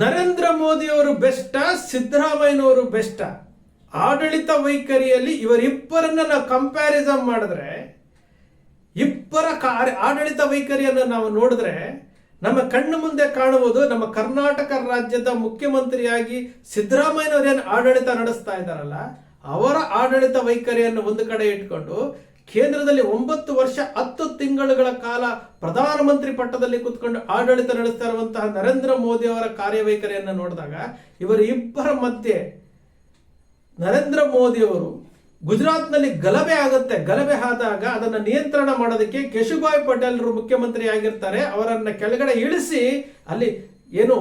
ನರೇಂದ್ರ ಮೋದಿ ಅವರು ಬೆಸ್ಟ ಸಿದ್ದರಾಮಯ್ಯನವರು ಬೆಸ್ಟ ಆಡಳಿತ ವೈಖರಿಯಲ್ಲಿ ಇವರಿಬ್ಬರನ್ನ ನಾವು ಕಂಪ್ಯಾರಿಸನ್ ಮಾಡಿದ್ರೆ, ಇಬ್ಬರ ಕಾರ್ಯ ಆಡಳಿತ ವೈಖರಿಯನ್ನು ನಾವು ನೋಡಿದ್ರೆ, ನಮ್ಮ ಕಣ್ಣು ಮುಂದೆ ಕಾಣುವುದು ನಮ್ಮ ಕರ್ನಾಟಕ ರಾಜ್ಯದ ಮುಖ್ಯಮಂತ್ರಿಯಾಗಿ ಸಿದ್ದರಾಮಯ್ಯನವರೇನು ಆಡಳಿತ ನಡೆಸ್ತಾ ಇದ್ದಾರಲ್ಲ, ಅವರ ಆಡಳಿತ ವೈಖರಿಯನ್ನು ಒಂದು ಕಡೆ ಇಟ್ಕೊಂಡು ಕೇಂದ್ರದಲ್ಲಿ ಒಂಬತ್ತು ವರ್ಷ, ಹತ್ತು ತಿಂಗಳುಗಳ ಕಾಲ ಪ್ರಧಾನಮಂತ್ರಿ ಪಟ್ಟದಲ್ಲಿ ಕೂತ್ಕೊಂಡು ಆಡಳಿತ ನಡೆಸ್ತಾ ಇರುವಂತಹ ನರೇಂದ್ರ ಮೋದಿ ಅವರ ಕಾರ್ಯವೈಖರಿಯನ್ನು ನೋಡಿದಾಗ ಇವರ ಇಬ್ಬರ ಮಧ್ಯೆ ನರೇಂದ್ರ ಮೋದಿ ಅವರು ಗುಜರಾತ್ನಲ್ಲಿ ಗಲಭೆ ಆಗುತ್ತೆ. ಗಲಭೆ ಆದಾಗ ಅದನ್ನು ನಿಯಂತ್ರಣ ಮಾಡೋದಕ್ಕೆ ಕೇಶುಭಾಯ್ ಪಟೇಲ್ರು ಮುಖ್ಯಮಂತ್ರಿ ಆಗಿರ್ತಾರೆ. ಅವರನ್ನ ಕೆಳಗಡೆ ಇಳಿಸಿ ಅಲ್ಲಿ ಏನು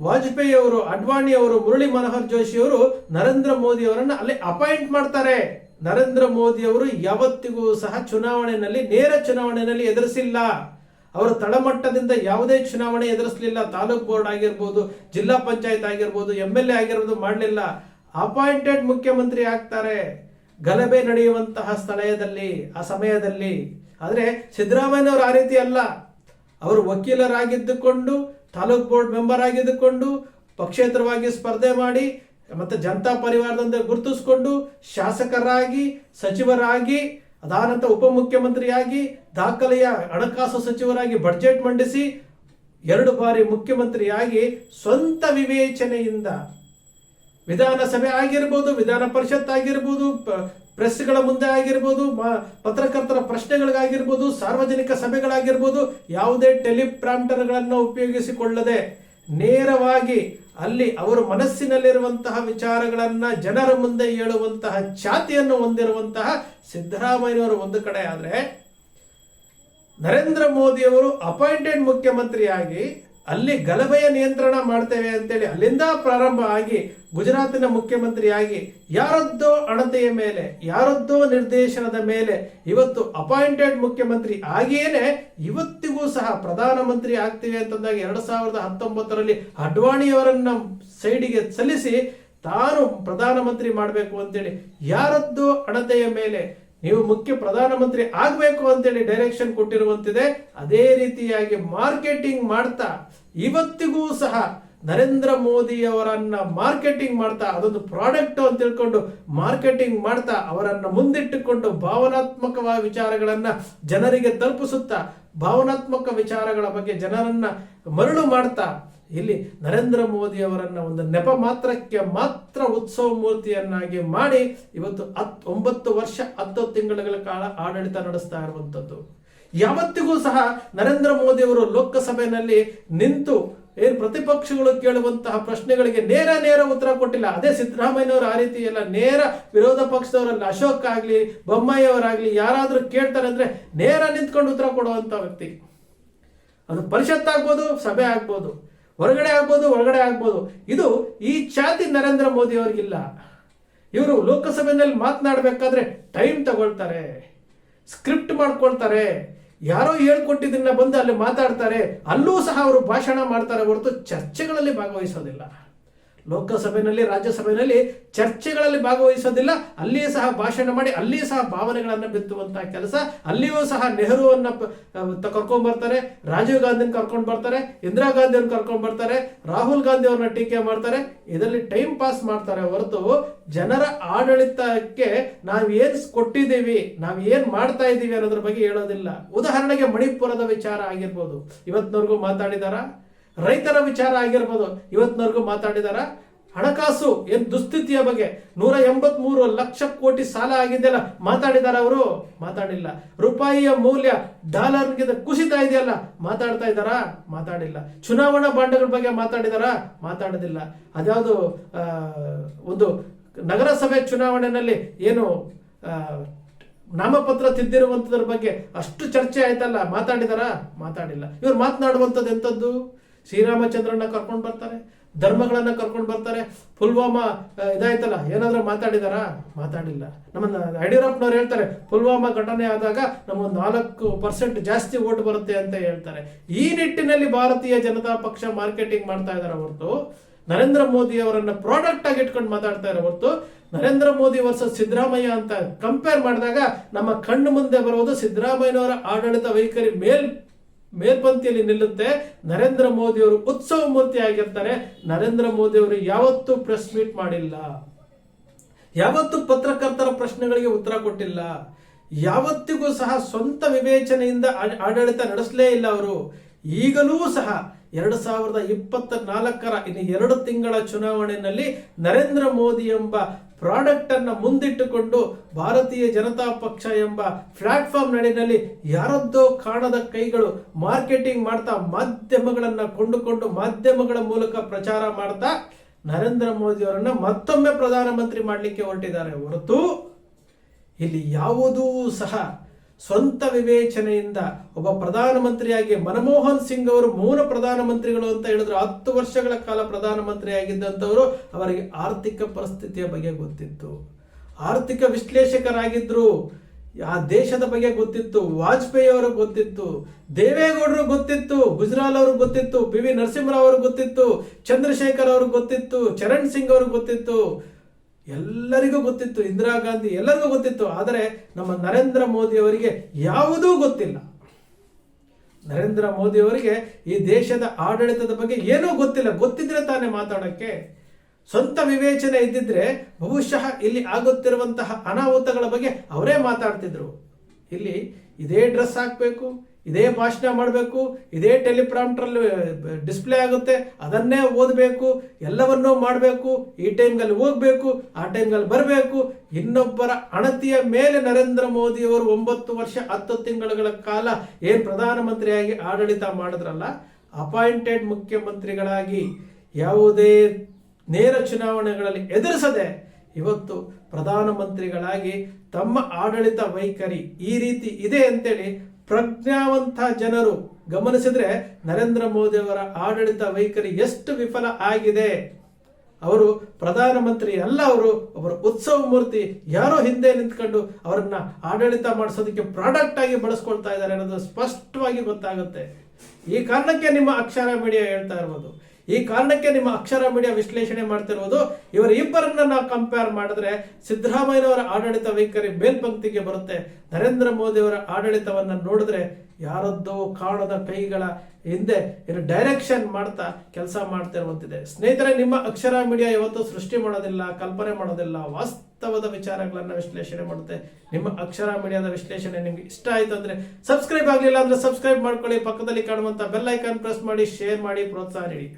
ವಾಜಪೇಯಿ ಅವರು, ಅಡ್ವಾಣಿ ಅವರು, ಮುರಳಿ ಮನೋಹರ್ ಜೋಶಿ ಅವರು ನರೇಂದ್ರ ಮೋದಿ ಅವರನ್ನು ಅಲ್ಲಿ ಅಪಾಯಿಂಟ್ ಮಾಡ್ತಾರೆ. ನರೇಂದ್ರ ಮೋದಿ ಅವರು ಯಾವತ್ತಿಗೂ ಸಹ ಚುನಾವಣೆಯಲ್ಲಿ, ನೇರ ಚುನಾವಣೆಯಲ್ಲಿ ಎದುರಿಸಿಲ್ಲ. ಅವರು ತಳಮಟ್ಟದಿಂದ ಯಾವುದೇ ಚುನಾವಣೆ ಎದುರಿಸಲಿಲ್ಲ. ತಾಲೂಕ್ ಬೋರ್ಡ್ ಆಗಿರ್ಬೋದು, ಜಿಲ್ಲಾ ಪಂಚಾಯತ್ ಆಗಿರ್ಬೋದು ಎಂ ಎಲ್ ಎ ಆಗಿರ್ಬೋದು ಮಾಡಲಿಲ್ಲ. ಅಪಾಯಿಂಟೆಡ್ ಮುಖ್ಯಮಂತ್ರಿ ಆಗ್ತಾರೆ. ಗಲಭೆ ನಡೆಯುವಂತಹ ಸ್ಥಳದಲ್ಲಿ, ಆ ಸಮಯದಲ್ಲಿ. ಆದರೆ ಸಿದ್ದರಾಮಯ್ಯನವರು ಆ ರೀತಿ ಅಲ್ಲ. ಅವರು ವಕೀಲರಾಗಿದ್ದುಕೊಂಡು, ತಾಲೂಕ್ ಬೋರ್ಡ್ ಮೆಂಬರ್ ಆಗಿದ್ದುಕೊಂಡು, ಪಕ್ಷೇತರವಾಗಿ ಸ್ಪರ್ಧೆ ಮಾಡಿ ಮತ್ತೆ ಜನತಾ ಪರಿವಾರದಿಂದ ಗುರುತಿಸಿಕೊಂಡು ಶಾಸಕರಾಗಿ, ಸಚಿವರಾಗಿ ಅದಾನಂತರ ಉಪಮುಖ್ಯಮಂತ್ರಿಯಾಗಿ, ದಾಖಲೆಯ ಹಣಕಾಸು ಸಚಿವರಾಗಿ ಬಡ್ಜೆಟ್ ಮಂಡಿಸಿ, ಎರಡು ಬಾರಿ ಮುಖ್ಯಮಂತ್ರಿಯಾಗಿ ಸ್ವಂತ ವಿವೇಚನೆಯಿಂದ ವಿಧಾನಸಭೆ ಆಗಿರ್ಬೋದು, ವಿಧಾನ ಪರಿಷತ್ ಆಗಿರ್ಬೋದು ಪ್ರೆಸ್ಗಳ ಮುಂದೆ ಆಗಿರ್ಬೋದು ಪತ್ರಕರ್ತರ ಪ್ರಶ್ನೆಗಳಿಗಾಗಿರ್ಬೋದು, ಸಾರ್ವಜನಿಕ ಸಭೆಗಳಾಗಿರ್ಬೋದು, ಯಾವುದೇ ಟೆಲಿಪ್ರಾಂಪ್ಟರ್ಗಳನ್ನು ಉಪಯೋಗಿಸಿಕೊಳ್ಳದೆ ನೇರವಾಗಿ ಅಲ್ಲಿ ಅವರ ಮನಸ್ಸಿನಲ್ಲಿರುವಂತಹ ವಿಚಾರಗಳನ್ನ ಜನರ ಮುಂದೆ ಹೇಳುವಂತಹ ಚಾತಿಯನ್ನು ಹೊಂದಿರುವಂತಹ ಸಿದ್ದರಾಮಯ್ಯನವರು ಒಂದು ಕಡೆ ಆದ್ರೆ ನರೇಂದ್ರ ಮೋದಿ ಅವರು ಅಪಾಯಿಂಟೆಡ್ ಮುಖ್ಯಮಂತ್ರಿಯಾಗಿ ಅಲ್ಲಿ ಗಲಭೆಯ ನಿಯಂತ್ರಣ ಮಾಡ್ತೇವೆ ಅಂತೇಳಿ ಅಲ್ಲಿಂದ ಪ್ರಾರಂಭ ಆಗಿ ಗುಜರಾತಿನ ಮುಖ್ಯಮಂತ್ರಿಯಾಗಿ ಯಾರದ್ದೋ ಅಣತೆಯ ಮೇಲೆ, ಯಾರದ್ದೋ ನಿರ್ದೇಶನದ ಮೇಲೆ ಇವತ್ತು ಅಪಾಯಿಂಟೆಡ್ ಮುಖ್ಯಮಂತ್ರಿ ಆಗಿಯೇನೆ ಇವತ್ತಿಗೂ ಸಹ ಪ್ರಧಾನಮಂತ್ರಿ ಆಗ್ತೀವಿ ಅಂತಂದಾಗ ಎರಡು ಸಾವಿರದ ಹತ್ತೊಂಬತ್ತರಲ್ಲಿ ಅಡ್ವಾಣಿಯವರನ್ನ ಸೈಡಿಗೆ ಸಲ್ಲಿಸಿ ತಾನು ಪ್ರಧಾನಮಂತ್ರಿ ಮಾಡಬೇಕು ಅಂತೇಳಿ ಯಾರದ್ದು ಅಣತೆಯ ಮೇಲೆ ನೀವು ಮುಖ್ಯ ಪ್ರಧಾನಮಂತ್ರಿ ಆಗಬೇಕು ಅಂತೇಳಿ ಡೈರೆಕ್ಷನ್ ಕೊಟ್ಟಿರುವಂತಿದೆ, ಅದೇ ರೀತಿಯಾಗಿ ಮಾರ್ಕೆಟಿಂಗ್ ಮಾಡ್ತಾ ಇವತ್ತಿಗೂ ಸಹ ನರೇಂದ್ರ ಮೋದಿಯವರನ್ನ ಮಾರ್ಕೆಟಿಂಗ್ ಮಾಡ್ತಾ, ಅದೊಂದು ಪ್ರಾಡಕ್ಟ್ ಅಂತ ತಿಳ್ಕೊಂಡು ಮಾರ್ಕೆಟಿಂಗ್ ಮಾಡ್ತಾ, ಅವರನ್ನ ಮುಂದಿಟ್ಟುಕೊಂಡು ಭಾವನಾತ್ಮಕವಾದ ವಿಚಾರಗಳನ್ನ ಜನರಿಗೆ ತಲುಪಿಸುತ್ತಾ, ಭಾವನಾತ್ಮಕ ವಿಚಾರಗಳ ಬಗ್ಗೆ ಜನರನ್ನ ಮರಳು ಮಾಡ್ತಾ, ಇಲ್ಲಿ ನರೇಂದ್ರ ಮೋದಿ ಅವರನ್ನ ಒಂದು ನೆಪ ಮಾತ್ರಕ್ಕೆ ಮಾತ್ರ ಉತ್ಸವ ಮೂರ್ತಿಯನ್ನಾಗಿ ಮಾಡಿ ಇವತ್ತು ಹತ್, ಒಂಬತ್ತು ವರ್ಷ, ಹತ್ತು ತಿಂಗಳುಗಳ ಕಾಲ ಆಡಳಿತ ನಡೆಸ್ತಾ ಇರುವಂತದ್ದು ಯಾವತ್ತಿಗೂ ಸಹ ನರೇಂದ್ರ ಮೋದಿ ಅವರು ಲೋಕಸಭೆಯಲ್ಲಿ ನಿಂತು ಏನು ಪ್ರತಿಪಕ್ಷಗಳು ಕೇಳುವಂತಹ ಪ್ರಶ್ನೆಗಳಿಗೆ ನೇರ ನೇರ ಉತ್ತರ ಕೊಟ್ಟಿಲ್ಲ. ಅದೇ ಸಿದ್ದರಾಮಯ್ಯನವರು ಆ ರೀತಿ ಎಲ್ಲ ನೇರ ವಿರೋಧ ಪಕ್ಷದವರಲ್ಲ, ಅಶೋಕ್ ಆಗಲಿ ಬೊಮ್ಮಾಯಿ ಯಾರಾದರೂ ಕೇಳ್ತಾರೆ ಅಂದ್ರೆ ನೇರ ನಿಂತ್ಕೊಂಡು ಉತ್ತರ ಕೊಡುವಂತ ವ್ಯಕ್ತಿ. ಅದು ಪರಿಷತ್ ಆಗ್ಬೋದು, ಸಭೆ ಆಗ್ಬೋದು, ಹೊರಗಡೆ ಆಗ್ಬೋದು, ಒಳಗಡೆ ಆಗ್ಬೋದು. ಇದು ಈ ಚಾತಿ ನರೇಂದ್ರ ಮೋದಿ ಅವರಿಗಿಲ್ಲ ಇವರು ಲೋಕಸಭೆಯಲ್ಲಿ ಮಾತನಾಡಬೇಕಾದ್ರೆ ಟೈಮ್ ತಗೊಳ್ತಾರೆ, ಸ್ಕ್ರಿಪ್ಟ್ ಮಾಡ್ಕೊಳ್ತಾರೆ. ಯಾರೋ ಹೇಳ್ಕೊಟ್ಟಿದ್ದನ್ನ ಬಂದು ಅಲ್ಲಿ ಮಾತಾಡ್ತಾರೆ ಅಲ್ಲೂ ಸಹ ಅವರು ಭಾಷಣ ಮಾಡ್ತಾರೆ ಹೊರತು ಚರ್ಚೆಗಳಲ್ಲಿ ಭಾಗವಹಿಸೋದಿಲ್ಲ. ಲೋಕಸಭೆಯಲ್ಲಿ ರಾಜ್ಯಸಭೆಯಲ್ಲಿ ಚರ್ಚೆಗಳಲ್ಲಿ ಭಾಗವಹಿಸೋದಿಲ್ಲ. ಅಲ್ಲಿಯೂ ಸಹ ಭಾಷಣ ಮಾಡಿ, ಅಲ್ಲಿಯೂ ಸಹ ಭಾವನೆಗಳನ್ನು ಬಿತ್ತುವಂತಹ ಕೆಲಸ. ಅಲ್ಲಿಯೂ ಸಹ ನೆಹರುವನ್ನ ಕರ್ಕೊಂಡು ಬರ್ತಾರೆ. ರಾಜೀವ್ ಗಾಂಧಿನ ಕರ್ಕೊಂಡು ಬರ್ತಾರೆ. ಇಂದಿರಾ ಗಾಂಧಿಯವ್ರನ್ನ ಕರ್ಕೊಂಡು ಬರ್ತಾರೆ. ರಾಹುಲ್ ಗಾಂಧಿ ಅವ್ರನ್ನ ಟೀಕೆ ಮಾಡ್ತಾರೆ. ಇದರಲ್ಲಿ ಟೈಮ್ ಪಾಸ್ ಮಾಡ್ತಾರೆ. ಹೊರತು ಜನರ ಆಡಳಿತಕ್ಕೆ ನಾವು ಏನು ಕೊಟ್ಟಿದ್ದೀವಿ, ನಾವು ಏನು ಮಾಡ್ತಾ ಇದ್ದೀವಿ ಅನ್ನೋದ್ರ ಬಗ್ಗೆ ಹೇಳೋದಿಲ್ಲ. ಉದಾಹರಣೆಗೆ ಮಣಿಪುರದ ವಿಚಾರ ಆಗಿರ್ಬೋದು. ಇವತ್ತಿನವರೆಗೂ ಮಾತಾಡಿದಾರ? ರೈತರ ವಿಚಾರ ಆಗಿರ್ಬೋದು. ಇವತ್ತಿನವರೆಗೂ ಮಾತಾಡಿದಾರ, ಹಣಕಾಸು ಏನ್ ದುಸ್ಥಿತಿಯ ಬಗ್ಗೆ ನೂರ ಎಂಬತ್ ಮೂರು ಲಕ್ಷ ಕೋಟಿ ಸಾಲ ಆಗಿದೆಯಲ್ಲ, ಮಾತಾಡಿದಾರ ಅವರು? ಮಾತಾಡಿಲ್ಲ. ರೂಪಾಯಿಯ ಮೌಲ್ಯ ಡಾಲರ್ಗಿಂತ ಕುಸಿತ ಇದೆಯಲ್ಲ, ಮಾತಾಡ್ತಾ ಇದ್ದಾರಾ? ಮಾತಾಡಿಲ್ಲ. ಚುನಾವಣಾ ಬಾಂಡ್ಗಳ ಬಗ್ಗೆ ಮಾತಾಡಿದಾರಾ? ಮಾತಾಡೋದಿಲ್ಲ. ಅದ್ಯಾವುದು ಒಂದು ನಗರಸಭೆ ಚುನಾವಣೆಯಲ್ಲಿ ಏನು ನಾಮಪತ್ರ ತಿದ್ದಿರುವಂಥದ್ರ ಬಗ್ಗೆ ಅಷ್ಟು ಚರ್ಚೆ ಆಯ್ತಲ್ಲ, ಮಾತಾಡಿದಾರ? ಮಾತಾಡಿಲ್ಲ. ಇವ್ರು ಮಾತನಾಡುವಂಥದ್ದು ಎಂಥದ್ದು? ಶ್ರೀರಾಮಚಂದ್ರನ್ನ ಕರ್ಕೊಂಡು ಬರ್ತಾರೆ, ಧರ್ಮಗಳನ್ನ ಕರ್ಕೊಂಡು ಬರ್ತಾರೆ. ಪುಲ್ವಾಮಾ ಇದಾಯ್ತಲ್ಲ, ಏನಾದ್ರೂ ಮಾತಾಡಿದಾರಾ? ಮಾತಾಡಿಲ್ಲ. ನಮ್ಮ ಯಡಿಯೂರಪ್ಪನವ್ರು ಹೇಳ್ತಾರೆ, ಪುಲ್ವಾಮಾ ಘಟನೆ ಆದಾಗ ನಮಗೊಂದು ನಾಲ್ಕು ಪರ್ಸೆಂಟ್ ಜಾಸ್ತಿ ಓಟ್ ಬರುತ್ತೆ ಅಂತ ಹೇಳ್ತಾರೆ. ಈ ನಿಟ್ಟಿನಲ್ಲಿ ಭಾರತೀಯ ಜನತಾ ಪಕ್ಷ ಮಾರ್ಕೆಟಿಂಗ್ ಮಾಡ್ತಾ ಇದಾರೆ ಹೊರತು, ನರೇಂದ್ರ ಮೋದಿ ಅವರನ್ನ ಪ್ರಾಡಕ್ಟ್ ಆಗಿ ಇಟ್ಕೊಂಡು ಮಾತಾಡ್ತಾ ಇರೋ ಹೊರತು, ನರೇಂದ್ರ ಮೋದಿ ವರ್ಸಸ್ ಸಿದ್ದರಾಮಯ್ಯ ಅಂತ ಕಂಪೇರ್ ಮಾಡಿದಾಗ ನಮ್ಮ ಕಣ್ಣು ಮುಂದೆ ಬರುವುದು ಸಿದ್ದರಾಮಯ್ಯನವರ ಆಡಳಿತ ವೈಖರಿ ಮೇಲ್ ಮೇಲ್ಪಂಕ್ತಿಯಲ್ಲಿ ನಿಲ್ಲುತ್ತೆ. ನರೇಂದ್ರ ಮೋದಿ ಅವರು ಉತ್ಸವ ಮೂರ್ತಿ ಆಗಿರ್ತಾರೆ. ನರೇಂದ್ರ ಮೋದಿ ಅವರು ಯಾವತ್ತೂ ಪ್ರೆಸ್ ಮೀಟ್ ಮಾಡಿಲ್ಲ. ಯಾವತ್ತೂ ಪತ್ರಕರ್ತರ ಪ್ರಶ್ನೆಗಳಿಗೆ ಉತ್ತರ ಕೊಟ್ಟಿಲ್ಲ. ಯಾವತ್ತಿಗೂ ಸಹ ಸ್ವಂತ ವಿವೇಚನೆಯಿಂದ ಆಡಳಿತ ನಡೆಸಲೇ ಇಲ್ಲ ಅವರು. ಈಗಲೂ ಸಹ ಎರಡು ಸಾವಿರದ ಇಪ್ಪತ್ತ ನಾಲ್ಕರ ಇನ್ನು ಎರಡು ತಿಂಗಳ ಚುನಾವಣೆಯಲ್ಲಿ ನರೇಂದ್ರ ಮೋದಿ ಎಂಬ ಪ್ರಾಡಕ್ಟ್ ಅನ್ನ ಮುಂದಿಟ್ಟುಕೊಂಡು ಭಾರತೀಯ ಜನತಾ ಪಕ್ಷ ಎಂಬ ಪ್ಲಾಟ್ಫಾರ್ಮ್ ನಡಿನಲ್ಲಿ ಯಾರದ್ದೋ ಕಾಣದ ಕೈಗಳು ಮಾರ್ಕೆಟಿಂಗ್ ಮಾಡ್ತಾ ಮಾಧ್ಯಮಗಳನ್ನು ಕೊಂಡುಕೊಂಡು ಮಾಧ್ಯಮಗಳ ಮೂಲಕ ಪ್ರಚಾರ ಮಾಡ್ತಾ ನರೇಂದ್ರ ಮೋದಿ ಅವರನ್ನ ಮತ್ತೊಮ್ಮೆ ಪ್ರಧಾನಮಂತ್ರಿ ಮಾಡಲಿಕ್ಕೆ ಹೊರಟಿದ್ದಾರೆ ಹೊರತು ಇಲ್ಲಿ ಯಾವುದೂ ಸಹ ಸ್ವಂತ ವಿವೇಚನೆಯಿಂದ ಒಬ್ಬ ಪ್ರಧಾನಮಂತ್ರಿಯಾಗಿ ಮನಮೋಹನ್ ಸಿಂಗ್ ಅವರು ಮೂಲ ಪ್ರಧಾನಮಂತ್ರಿಗಳು ಅಂತ ಹೇಳಿದ್ರು. ಹತ್ತು ವರ್ಷಗಳ ಕಾಲ ಪ್ರಧಾನಮಂತ್ರಿ ಆಗಿದ್ದಂಥವರು ಅವರಿಗೆ ಆರ್ಥಿಕ ಪರಿಸ್ಥಿತಿಯ ಬಗ್ಗೆ ಗೊತ್ತಿತ್ತು. ಆರ್ಥಿಕ ವಿಶ್ಲೇಷಕರಾಗಿದ್ರು. ಆ ದೇಶದ ಬಗ್ಗೆ ಗೊತ್ತಿತ್ತು. ವಾಜಪೇಯಿ ಅವರು ಗೊತ್ತಿತ್ತು. ದೇವೇಗೌಡರು ಗೊತ್ತಿತ್ತು. ಗುಜರಾಲ್ ಅವರು ಗೊತ್ತಿತ್ತು. ಪಿ ವಿ ನರಸಿಂಹರಾವ್ ಅವರು ಗೊತ್ತಿತ್ತು. ಚಂದ್ರಶೇಖರ್ ಅವರು ಗೊತ್ತಿತ್ತು. ಚರಣ್ ಸಿಂಗ್ ಅವರು ಗೊತ್ತಿತ್ತು. ಎಲ್ಲರಿಗೂ ಗೊತ್ತಿತ್ತು, ಇಂದಿರಾ ಗಾಂಧಿ ಎಲ್ಲರಿಗೂ ಗೊತ್ತಿತ್ತು, ಆದರೆ ನಮ್ಮ ನರೇಂದ್ರ ಮೋದಿ ಅವರಿಗೆ ಯಾವುದೂ ಗೊತ್ತಿಲ್ಲ. ನರೇಂದ್ರ ಮೋದಿ ಅವರಿಗೆ ಈ ದೇಶದ ಆಡಳಿತದ ಬಗ್ಗೆ ಏನೂ ಗೊತ್ತಿಲ್ಲ. ಗೊತ್ತಿದ್ರೆ ತಾನೇ ಮಾತಾಡೋಕ್ಕೆ. ಸ್ವಂತ ವಿವೇಚನೆ ಇದ್ದಿದ್ರೆ ಬಹುಶಃ ಇಲ್ಲಿ ಆಗುತ್ತಿರುವಂತಹ ಅನಾಹುತಗಳ ಬಗ್ಗೆ ಅವರೇ ಮಾತಾಡ್ತಿದ್ರು. ಇಲ್ಲಿ ಇದೇ ಡ್ರೆಸ್ ಹಾಕಬೇಕು ಇದೇ ಭಾಷಣ ಮಾಡಬೇಕು, ಇದೇ ಟೆಲಿಪ್ರಾಂಪ್ಟ್ರಲ್ಲಿ ಡಿಸ್ಪ್ಲೇ ಆಗುತ್ತೆ, ಅದನ್ನೇ ಓದಬೇಕು, ಎಲ್ಲವನ್ನೂ ಮಾಡಬೇಕು, ಈ ಟೈಮ್ಗಲ್ಲಿ ಹೋಗಬೇಕು, ಆ ಟೈಮ್ಗಲ್ಲಿ ಬರಬೇಕು. ಇನ್ನೊಬ್ಬರ ಅಣತಿಯ ಮೇಲೆ ನರೇಂದ್ರ ಮೋದಿ ಅವರು ಒಂಬತ್ತು ವರ್ಷ, ಹತ್ತು ತಿಂಗಳುಗಳ ಕಾಲ ಏನು ಪ್ರಧಾನಮಂತ್ರಿಯಾಗಿ ಆಡಳಿತ ಮಾಡಿದ್ರಲ್ಲ, ಅಪಾಯಿಂಟೆಡ್ ಮುಖ್ಯಮಂತ್ರಿಗಳಾಗಿ ಯಾವುದೇ ನೇರ ಚುನಾವಣೆಗಳಲ್ಲಿ ಎದುರಿಸದೆ ಇವತ್ತು ಪ್ರಧಾನಮಂತ್ರಿಗಳಾಗಿ ತಮ್ಮ ಆಡಳಿತ ವೈಖರಿ ಈ ರೀತಿ ಇದೆ ಅಂತೇಳಿ ಪ್ರಜ್ಞಾವಂತ ಜನರು ಗಮನಿಸಿದ್ರೆ ನರೇಂದ್ರ ಮೋದಿ ಅವರ ಆಡಳಿತ ವೈಖರಿ ಎಷ್ಟು ವಿಫಲ ಆಗಿದೆ. ಅವರು ಪ್ರಧಾನಮಂತ್ರಿ ಅಲ್ಲ, ಅವರು ಒಬ್ಬರು ಉತ್ಸವ ಮೂರ್ತಿ, ಯಾರೋ ಹಿಂದೆ ನಿಂತ್ಕೊಂಡು ಅವರನ್ನ ಆಡಳಿತ ಮಾಡಿಸೋದಕ್ಕೆ ಪ್ರಾಡಕ್ಟ್ ಆಗಿ ಬಳಸ್ಕೊಳ್ತಾ ಇದ್ದಾರೆ ಅನ್ನೋದು ಸ್ಪಷ್ಟವಾಗಿ ಗೊತ್ತಾಗುತ್ತೆ. ಈ ಕಾರಣಕ್ಕೆ ನಿಮ್ಮ ಅಕ್ಷರ ಮೀಡಿಯಾ ಹೇಳ್ತಾ ಇರ್ಬೋದು. ಈ ಕಾರಣಕ್ಕೆ ನಿಮ್ಮ ಅಕ್ಷರ ಮೀಡಿಯಾ ವಿಶ್ಲೇಷಣೆ ಮಾಡ್ತಿರುವುದು ಇವರ ಇಬ್ಬರನ್ನ ನಾವು ಕಂಪೇರ್ ಮಾಡಿದ್ರೆ ಸಿದ್ದರಾಮಯ್ಯನವರ ಆಡಳಿತ ವೈಖರಿ ಮೇಲ್ಪಂಕ್ತಿಗೆ ಬರುತ್ತೆ. ನರೇಂದ್ರ ಮೋದಿ ಅವರ ಆಡಳಿತವನ್ನ ನೋಡಿದ್ರೆ ಯಾರದ್ದೋ ಕಾಣದ ಕೈಗಳ ಹಿಂದೆ ಏನು ಡೈರೆಕ್ಷನ್ ಮಾಡ್ತಾ ಕೆಲಸ ಮಾಡ್ತಿರುವಂತಿದೆ ಸ್ನೇಹಿತರೆ, ನಿಮ್ಮ ಅಕ್ಷರ ಮೀಡಿಯಾ ಇವತ್ತು ಸೃಷ್ಟಿ ಮಾಡೋದಿಲ್ಲ, ಕಲ್ಪನೆ ಮಾಡೋದಿಲ್ಲ, ವಾಸ್ತವದ ವಿಚಾರಗಳನ್ನ ವಿಶ್ಲೇಷಣೆ ಮಾಡುತ್ತೆ. ನಿಮ್ಮ ಅಕ್ಷರ ಮೀಡಿಯಾದ ವಿಶ್ಲೇಷಣೆ ನಿಮ್ಗೆ ಇಷ್ಟ ಆಯ್ತು ಅಂದ್ರೆ ಸಬ್ಸ್ಕ್ರೈಬ್ ಆಗಲಿಲ್ಲ ಅಂದ್ರೆ ಸಬ್ಸ್ಕ್ರೈಬ್ ಮಾಡ್ಕೊಳ್ಳಿ. ಪಕ್ಕದಲ್ಲಿ ಕಾಣುವಂತ ಬೆಲ್ ಐಕಾನ್ ಪ್ರೆಸ್ ಮಾಡಿ ಶೇರ್ ಮಾಡಿ, ಪ್ರೋತ್ಸಾಹ ನೀಡಿ.